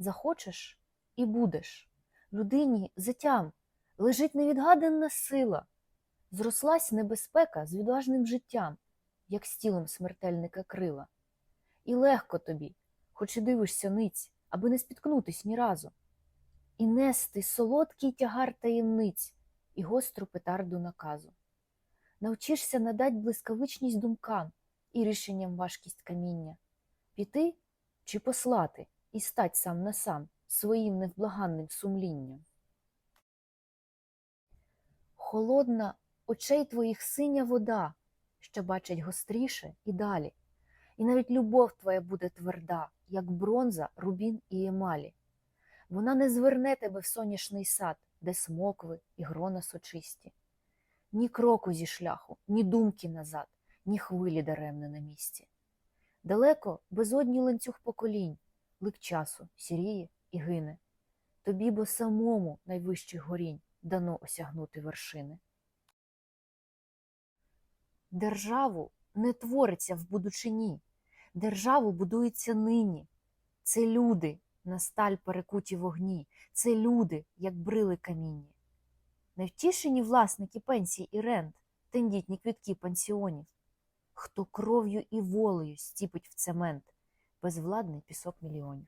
захочеш і будеш. Людині затям лежить невідгадана сила, зрослась небезпека з відважним життям, як з тілом смертельника крила. І легко тобі, хоч і дивишся ниць, аби не спіткнутись ні разу, і нести солодкий тягар таємниць і гостру петарду наказу. Навчишся надать блискавичність думкам і рішенням важкість каміння, піти чи послати і стать сам на сам своїм невблаганним сумлінням. Холодна очей твоїх синя вода, що бачить гостріше і далі, і навіть любов твоя буде тверда, як бронза, рубін і емалі. Вона не зверне тебе в соняшний сад, де смокви і грона сочисті. Ні кроку зі шляху, ні думки назад, ні хвилі даремне на місці. Далеко безодній ланцюг поколінь, лик часу сіріє і гине. Тобі бо самому найвищих горінь дано осягнути вершини. Державу не твориться в будучині, державу будується нині. Це люди на сталь перекуті вогні, це люди, як брили камінні. Невтішені власники пенсій і рент, тендітні квітки пансіонів, хто кров'ю і волею стіпить в цемент безвладний пісок мільйонів.